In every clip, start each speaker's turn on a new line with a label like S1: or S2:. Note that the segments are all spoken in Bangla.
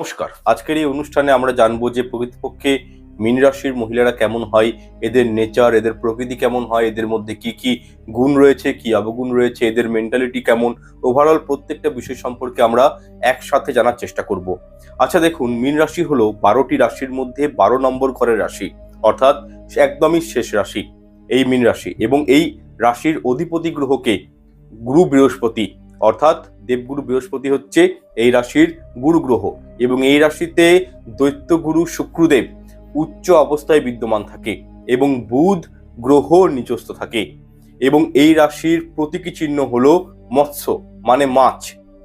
S1: নমস্কার। আজকের এই অনুষ্ঠানে আমরা জানব যে প্রকৃতপক্ষে মীন রাশির মহিলারা কেমন হয়, এদের নেচার এদের প্রকৃতি কেমন হয়, এদের মধ্যে কি কি গুণ রয়েছে, কি অবগুণ রয়েছে, এদের মেন্টালিটি কেমন ওভারঅল প্রত্যেকটা বিষয় সম্পর্কে আমরা একসাথে জানার চেষ্টা করব। আচ্ছা দেখুন, মীন রাশি হলো বারোটি রাশির মধ্যে বারো নম্বর ঘরের রাশি, অর্থাৎ একদমই শেষ রাশি এই মীন রাশি এবং এই রাশির অধিপতি গ্রহকে গুরু বৃহস্পতি অর্থাৎ দেবগুরু বৃহস্পতি হচ্ছে এই রাশির গুরু গ্রহ এবং এই রাশিতে দৈত্য গুরু শুক্রদেব উচ্চ অবস্থায় বিদ্যমান থাকে এবং বুধ গ্রহ নিচস্থ থাকে এবং এই রাশির প্রতীকী চিহ্ন হলো মৎস্য মানে মাছ।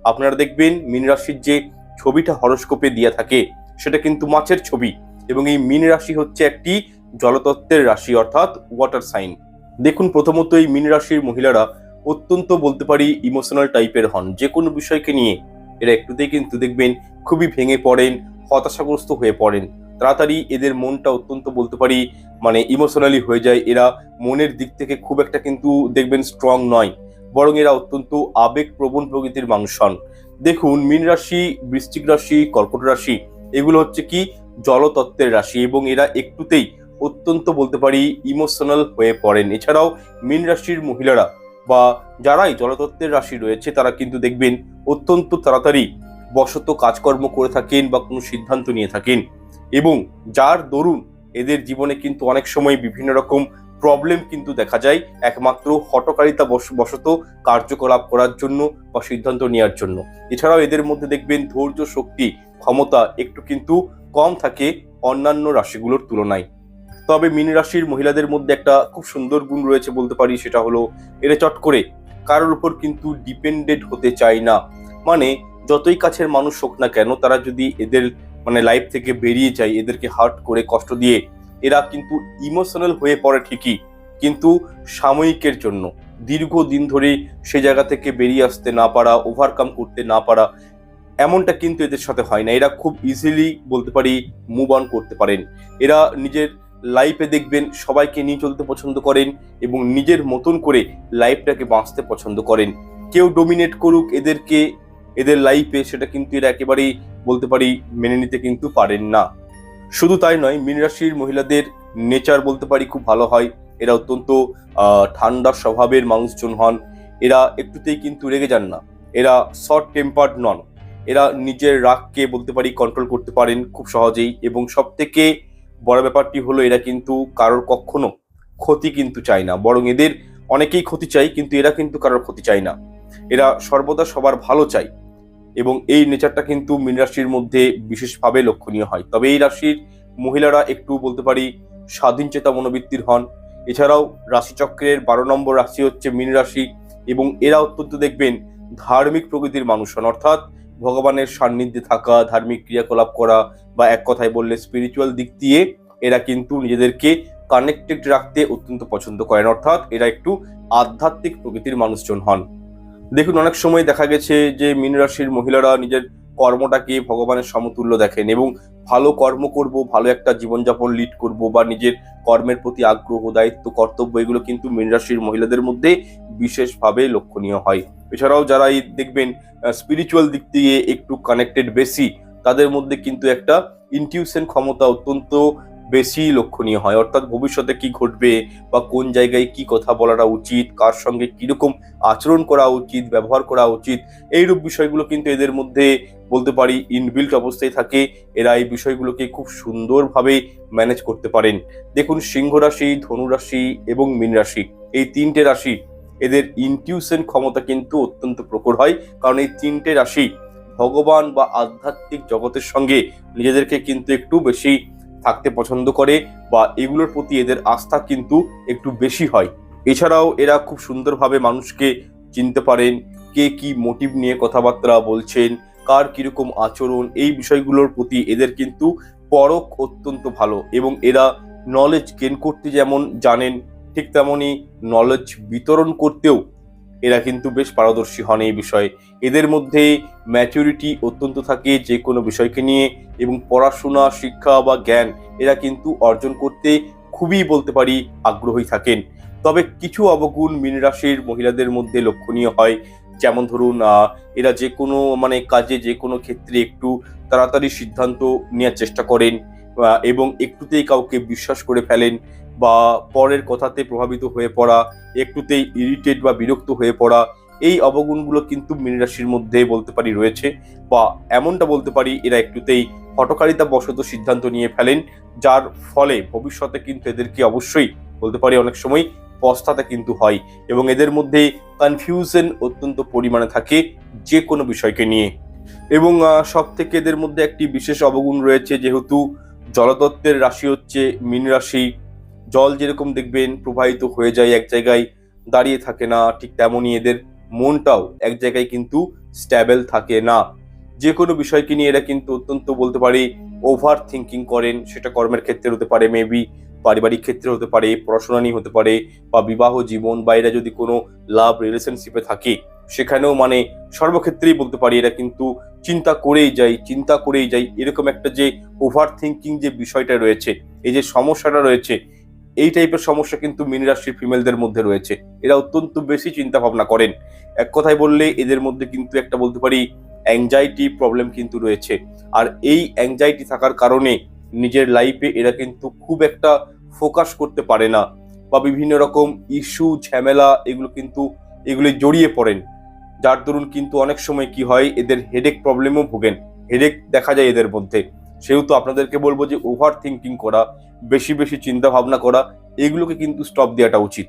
S1: আপনারা দেখবেন মীন রাশির যে ছবিটা হরস্কোপে দেওয়া থাকে, সেটা কিন্তু মাছের ছবি এবং এই মীন রাশি হচ্ছে একটি জলতত্ত্বের রাশি অর্থাৎ ওয়াটার সাইন দেখুন প্রথমত এই মীন রাশির মহিলারা অত্যন্ত বলতে পারি ইমোশনাল টাইপের হন। যে কোনো বিষয়কে নিয়ে এরা একটুতেই কিন্তু দেখবেন খুবই ভেঙে পড়েন, হতাশাগ্রস্ত হয়ে পড়েন। তাড়াতাড়ি এদের মনটা অত্যন্ত বলতে পারি মানে ইমোশনালি হয়ে যায়। এরা মনের দিক থেকে খুব একটা কিন্তু দেখবেন স্ট্রং নয়, বরং এরা অত্যন্ত আবেগপ্রবণ প্রকৃতির মানুষ হন। দেখুন, মীন রাশি, বৃশ্চিক রাশি, কর্কট রাশি, এগুলো হচ্ছে কি জলতত্ত্বের রাশি এবং এরা একটুতেই অত্যন্ত বলতে পারি ইমোশনাল হয়ে পড়েন। এছাড়াও মীন রাশির মহিলারা বা যারাই জলতত্ত্বের রাশি রয়েছে, তারা কিন্তু দেখবেন অত্যন্ত তাড়াতাড়ি বশত কাজকর্ম করে থাকেন বা কোনো সিদ্ধান্ত নিয়ে থাকেন। এবং যার দরুন এদের জীবনে কিন্তু অনেক সময় বিভিন্ন রকম প্রবলেম কিন্তু দেখা যায়, একমাত্র হটকারিতা বশ- বশত কার্যকলাপ করার জন্য বা সিদ্ধান্ত নেওয়ার জন্য। এছাড়াও এদের মধ্যে দেখবেন ধৈর্য শক্তি, ক্ষমতা একটু কিন্তু কম থাকে অন্যান্য রাশিগুলোর তুলনায়। তবে মিন রাশির মহিলাদের মধ্যে একটা খুব সুন্দর গুণ রয়েছে বলতে পারি, সেটা হলো এরা চট করে কারোর উপর কিন্তু ডিপেন্ডেন্ট হতে চায় না। মানে যতই কাছের মানুষ হোক না কেন, তারা যদি এদের মানে লাইফ থেকে বেরিয়ে যায়, এদেরকে হার্ট করে, কষ্ট দিয়ে, এরা কিন্তু ইমোশনাল হয়ে পড়ে ঠিকই, কিন্তু সাময়িকের জন্য, দীর্ঘদিন ধরে সে জায়গা থেকে বেরিয়ে আসতে না পারা ওভারকাম করতে না পারা, এমনটা কিন্তু এদের সাথে হয় না। এরা খুব ইজিলি বলতে পারি মুভ অন করতে পারেন। এরা নিজের লাইফে দেখবেন সবাইকে নিয়ে চলতে পছন্দ করেন এবং নিজের মতন করে লাইফটাকে বাঁচতে পছন্দ করেন। কেউ ডোমিনেট করুক এদেরকে, এদের লাইফে সেটা কিন্তু এরা একেবারেই বলতে পারি মেনে নিতে কিন্তু পারেন না। শুধু তাই নয়, মীন রাশির মহিলাদের নেচার বলতে পারি খুব ভালো হয়। এরা অত্যন্ত ঠান্ডা স্বভাবের মানুষজন হন। এরা একটুতেই কিন্তু রেগে যান না। এরা শর্ট টেম্পার্ড নন। এরা নিজের রাগকে বলতে পারি কন্ট্রোল করতে পারেন খুব সহজেই এবং সব থেকে বড় ব্যাপারটি হলো এরা কিন্তু কারোর কখনো ক্ষতি কিন্তু চায় না। বরং এদের অনেকেই ক্ষতি চাই কিন্তু এরা কিন্তু কারোর ক্ষতি চায় না। এরা সর্বদা সবার ভালো চায় এবং এই নেচারটা কিন্তু মীন রাশির মধ্যে বিশেষভাবে লক্ষণীয় হয়। তবে এই রাশির মহিলারা একটু বলতে পারি স্বাধীন চেতা মনোবৃত্তির হন। এছাড়াও রাশিচক্রের বারো নম্বর রাশি হচ্ছে মীন রাশি এবং এরা অত্যন্ত দেখবেন ধার্মিক প্রকৃতির মানুষ হন। অর্থাৎ ভগবানের সান্নিধ্যে থাকা, ধার্মিক ক্রিয়াকলাপ করা বা এক কথায় বললে স্পিরিচুয়াল দিক দিয়ে এরা কিন্তু নিজেদেরকে কানেক্টেড রাখতে অত্যন্ত পছন্দ করেন। অর্থাৎ এরা একটু আধ্যাত্মিক প্রকৃতির মানুষজন হন। দেখুন, অনেক সময় দেখা গেছে যে মীন রাশির মহিলারা নিজের কর্মটাকে ভগবানের সমতুল্য দেখেন এবং ভালো কর্ম করব, ভালো একটা জীবনযাপন লিড করব বা নিজের কর্মের প্রতি আগ্রহ, দায়িত্ব, কর্তব্য এগুলো কিন্তু মীন রাশির মহিলাদের মধ্যে বিশেষভাবে লক্ষণীয় হয়। এছাড়াও যারা এই দেখবেন স্পিরিচুয়াল দিক দিয়ে একটু কানেক্টেড বেশি তাদের মধ্যে কিন্তু একটা ইনটিউশন ক্ষমতা অত্যন্ত বেশি লক্ষণীয় হয়। অর্থাৎ ভবিষ্যতে কি ঘটবে বা কোন জায়গায় কি কথা বলাটা উচিত, কার সঙ্গে কীরকম আচরণ করা উচিত, ব্যবহার করা উচিত, এইরূপ বিষয়গুলো কিন্তু এদের মধ্যে বলতে পারি ইনবিল্ট অবস্থায় থাকে। এরা এই বিষয়গুলোকে খুব সুন্দরভাবে ম্যানেজ করতে পারেন। দেখুন, সিংহ রাশি, ধনু রাশি এবং মীন রাশি, এই তিনটে রাশি, এদের ইনটিউশন ক্ষমতা কিন্তু অত্যন্ত প্রখর হয়। কারণ এই তিনটে রাশি ভগবান বা আধ্যাত্মিক জগতের সঙ্গে নিজেদেরকে কিন্তু একটু বেশি থাকতে পছন্দ করে বা এগুলোর প্রতি এদের আস্থা কিন্তু একটু বেশি হয়। এছাড়াও এরা খুব সুন্দরভাবে মানুষকে চিনতে পারেন, কে কি মোটিভ নিয়ে কথাবার্তা বলছেন, কার কীরকম আচরণ, এই বিষয়গুলোর প্রতি এদের কিন্তু পরখ অত্যন্ত ভালো এবং এরা নলেজ গেন করতে যেমন জানেন, ঠিক তেমনই নলেজ বিতরণ করতেও এরা কিন্তু বেশ পারদর্শী হন এই বিষয়ে। এদের মধ্যে ম্যাচুরিটি অত্যন্ত থাকে যে কোনো বিষয়কে নিয়ে এবং পড়াশোনা, শিক্ষা বা জ্ঞান এরা কিন্তু অর্জন করতে খুবই বলতে পারি আগ্রহী থাকেন। তবে কিছু অবগুণ মীন রাশির মহিলাদের মধ্যে লক্ষণীয় হয়। যেমন ধরুন এরা যে কোনো মানে কাজে যে কোনো ক্ষেত্রে একটু তাড়াতাড়ি সিদ্ধান্ত নেওয়ার চেষ্টা করেন এবং একটুতেই কাউকে বিশ্বাস করে ফেলেন। বা পরের কথাতে প্রভাবিত হয়ে পড়া, একটুতেই ইরিটেট বা বিরক্ত হয়ে পড়া, এই অবগুণগুলো কিন্তু মীন রাশির মধ্যে বলতে পারি রয়েছে বা এমনটা বলতে পারি এরা একটুতেই হটকারিতা বশত সিদ্ধান্ত নিয়ে ফেলেন, যার ফলে ভবিষ্যতে কিন্তু এদেরকে অবশ্যই বলতে পারি অনেক সময় পস্তাতে কিন্তু হয় এবং এদের মধ্যে কনফিউশন অত্যন্ত পরিমাণে থাকে যে কোনো বিষয়কে নিয়ে। এবং সব থেকে এদের মধ্যে একটি বিশেষ অবগুণ রয়েছে যেহেতু জলতত্ত্বের রাশি হচ্ছে মীন রাশি জল যেরকম দেখবেন প্রবাহিত হয়ে যায় এক জায়গায়, দাঁড়িয়ে থাকে না, ঠিক তেমনই এদের মনটাও এক জায়গায় কিন্তু স্ট্যাবেল থাকে না। যে কোনো বিষয়কে নিয়ে এরা কিন্তু অত্যন্ত বলতে পারি ওভার থিঙ্কিং করেন, সেটা কর্মের ক্ষেত্রে হতে পারে মেবি পারিবারিক ক্ষেত্রে হতে পারে, পড়াশোনা নিয়ে হতে পারে, বা বিবাহ জীবন, বা এরা যদি কোনো লাভ রিলেশনশিপে থাকে, সেখানেও মানে সর্বক্ষেত্রেই বলতে পারি এরা কিন্তু চিন্তা করেই যায়, চিন্তা করেই যায়। এরকম একটা যে ওভার থিঙ্কিং যে বিষয়টা রয়েছে, এই যে সমস্যাটা রয়েছে এই টাইপের সমস্যা কিন্তু মিন রাশির ফিমেলদের মধ্যে রয়েছে। এরা অত্যন্ত বেশি চিন্তা ভাবনা করেন। এক কথায় বললে এদের মধ্যে কিন্তু একটা বলতে পারি অ্যাংজাইটি প্রবলেম কিন্তু রয়েছে। আর এই অ্যাংজাইটি থাকার কারণে নিজের লাইফে এরা কিন্তু খুব একটা ফোকাস করতে পারে না বা বিভিন্ন রকম ইস্যু ঝামেলা এগুলো কিন্তু এগুলি জড়িয়ে পড়েন। যার দরুন কিন্তু অনেক সময় কি হয়, এদের হেডেক প্রবলেমও ভোগেন। হেডেক দেখা যায় এদের মধ্যে। সেহেতু আপনাদেরকে বলব যে ওভার থিঙ্কিং করা বেশি বেশি চিন্তা ভাবনা করা, এগুলোকে কিন্তু স্টপ দেওয়াটা উচিত।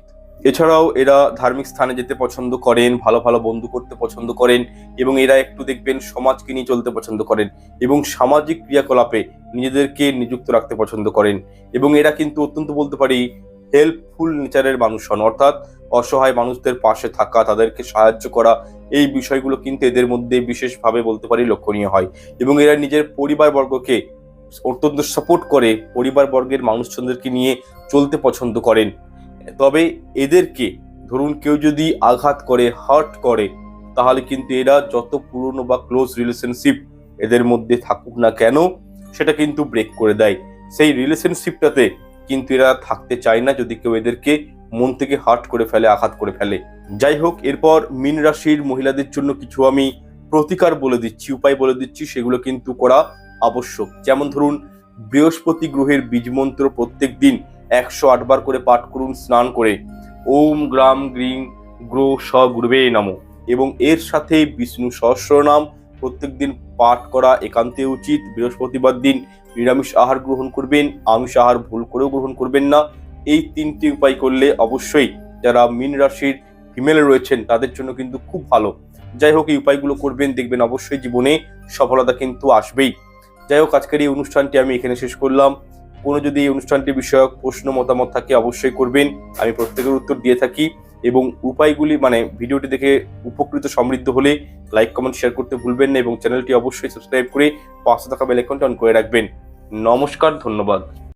S1: এছাড়াও এরা ধার্মিক স্থানে যেতে পছন্দ করেন, ভালো ভালো বন্ধু করতে পছন্দ করেন এবং এরা একটু দেখবেন সমাজকে নিয়ে চলতে পছন্দ করেন এবং সামাজিক ক্রিয়াকলাপে নিজেদেরকে নিযুক্ত রাখতে পছন্দ করেন এবং এরা কিন্তু অত্যন্ত বলতে পারি হেল্পফুল নেচারের মানুষ হন। অর্থাৎ অসহায় মানুষদের পাশে থাকা, তাদেরকে সাহায্য করা, এই বিষয়গুলো কিন্তু এদের মধ্যে বিশেষভাবে বলতে পারি লক্ষণীয় হয় এবং এরা নিজের পরিবারবর্গকে অত্যন্ত সাপোর্ট করে পরিবারবর্গের মানুষজনদেরকে নিয়ে চলতে পছন্দ করেন। তবে এদেরকে ধরুন কেউ যদি আঘাত করে হার্ট করে, তাহলে কিন্তু এরা যত পুরনো বা ক্লোজ রিলেশনশিপ এদের মধ্যে থাকুক না কেন, সেটা কিন্তু ব্রেক করে দেয়। সেই রিলেশনশিপটাতে কিন্তু এরা থাকতে চায় না যদি কেউ এদেরকে মন থেকে হার্ট করে ফেলে, আঘাত করে ফেলে। যাই হোক, এরপর মীন রাশির মহিলাদের জন্য কিছু আমি প্রতিকার বলে দিচ্ছি, উপায় বলে দিচ্ছি, সেগুলো কিন্তু করা আবশ্যক। যেমন ধরুন, বৃহস্পতি গ্রহের বীজ মন্ত্র প্রত্যেক দিন একশো আটবার করে পাঠ করুন, স্নান করে। ওম গ্রাম গ্রিং গ্রো স গুরবে নম। এবং এর সাথে বিষ্ণু সহস্র নাম প্রত্যেক দিন পাঠ করা একান্তে উচিত। বৃহস্পতিবার দিন নিরামিষ আহার গ্রহণ করবেন, আমিষ আহার ভুল করেও গ্রহণ করবেন না। এই তিনটি উপায় করলে অবশ্যই যারা মীন রাশির ফিমেল রয়েছেন, তাদের জন্য কিন্তু খুব ভালো। যাই হোক, এই উপায়গুলো করবেন, দেখবেন অবশ্যই জীবনে সফলতা কিন্তু আসবেই। যাই হোক, আজকের এই অনুষ্ঠানটি আমি এখানে শেষ করলাম। কোনো যদি এই অনুষ্ঠানটি বিষয়ক প্রশ্ন, মতামত থাকে, অবশ্যই করবেন। আমি প্রত্যেকের উত্তর দিয়ে থাকি এবং উপায়গুলি মানে ভিডিওটি দেখে উপকৃত সমৃদ্ধ হলে লাইক, কমেন্ট, শেয়ার করতে ভুলবেন না এবং চ্যানেলটি অবশ্যই সাবস্ক্রাইব করে পাশে থাকা বেলাইকনটি অন করে রাখবেন। নমস্কার, ধন্যবাদ।